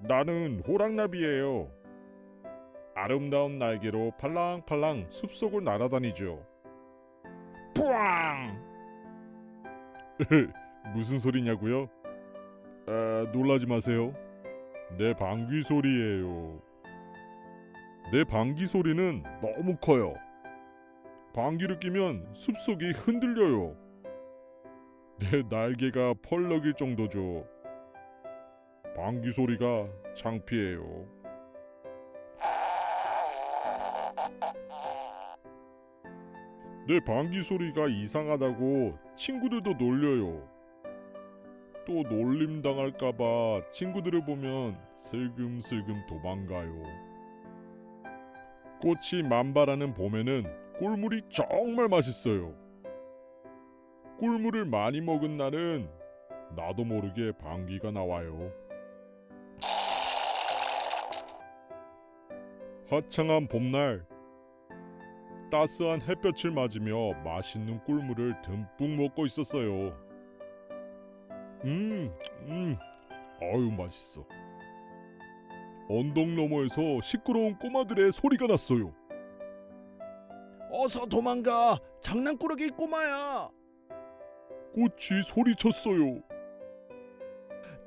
나는 호랑나비예요. 아름다운 날개로 팔랑팔랑 숲속을 날아다니죠. 뿌앙! 무슨 소리냐고요? 아, 놀라지 마세요. 내 방귀 소리예요. 내 방귀 소리는 너무 커요. 방귀를 뀌면 숲속이 흔들려요. 내 날개가 펄럭일 정도죠. 방귀 소리가 창피해요. 내 방귀 소리가 이상하다고 친구들도 놀려요. 또 놀림 당할까봐 친구들을 보면 슬금슬금 도망가요. 꽃이 만발하는 봄에는 꿀물이 정말 맛있어요. 꿀물을 많이 먹은 날은 나도 모르게 방귀가 나와요. 화창한 봄날 따스한 햇볕을 맞으며 맛있는 꿀물을 듬뿍 먹고 있었어요. 음, 음, 아유 맛있어. 언덕 너머에서 시끄러운 꼬마들의 소리가 났어요. 어서 도망가 장난꾸러기 꼬마야 꽃이 소리쳤어요.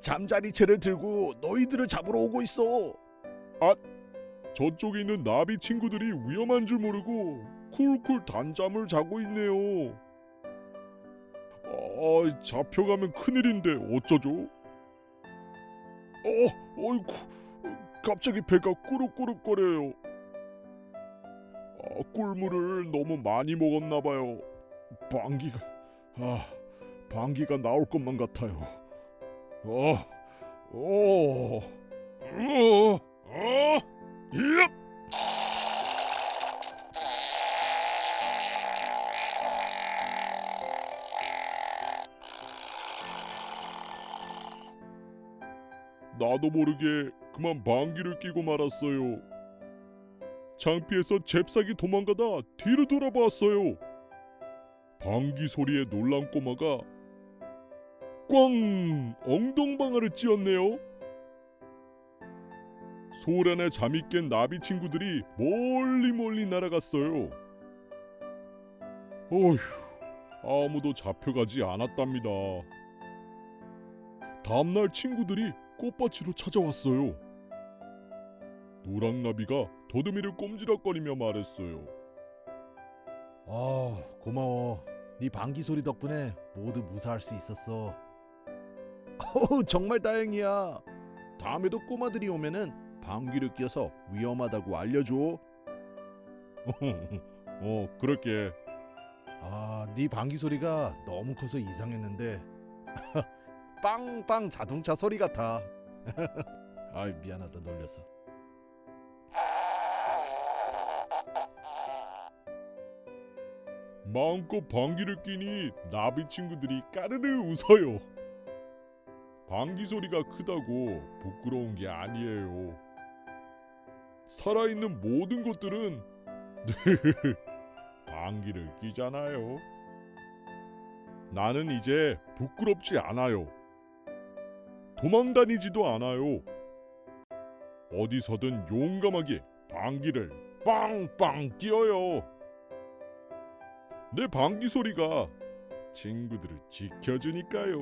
잠자리채를 들고 너희들을 잡으러 오고 있어 저쪽에 있는 나비 친구들이 위험한 줄 모르고 쿨쿨 단잠을 자고 있네요. 아, 잡혀가면 큰일인데 어쩌죠? 어, 어이구, 갑자기 배가 꾸룩꾸룩거려요. 아, 꿀물을 너무 많이 먹었나 봐요. 방귀가, 아, 방귀가 나올 것만 같아요. 아, 오, 어, 어. 나도 모르게 그만 방귀를 뀌고 말았어요. 창피해서 잽싸게 도망가다 뒤로 돌아봤어요. 방귀 소리에 놀란 꼬마가 꽝! 엉덩방아를 찧었네요. 소란에 잠이 깬 나비 친구들이 멀리 멀리 날아갔어요. 어휴, 아무도 잡혀가지 않았답니다. 다음날 친구들이 꽃밭으로 찾아왔어요. 노랑나비가 더듬이를 꼼지락거리며 말했어요. 아 고마워 네 방귀 소리 덕분에 모두 무사할 수 있었어 어우 정말 다행이야 다음에도 꼬마들이 오면은 방귀를 뀌어서 위험하다고 알려줘 어, 그럴게. 아 네 방귀 소리가 너무 커서 이상했는데 빵빵 자동차 소리 같아 아 미안하다 놀려서 마음껏 방귀를 끼니 나비 친구들이 까르르 웃어요. 방귀 소리가 크다고 부끄러운 게 아니에요. 살아있는 모든 것들은 늘 방귀를 끼잖아요. 나는 이제 부끄럽지 않아요. 도망다니지도 않아요. 어디서든 용감하게 방귀를 빵빵 띄어요. 내 방귀 소리가 친구들을 지켜주니까요.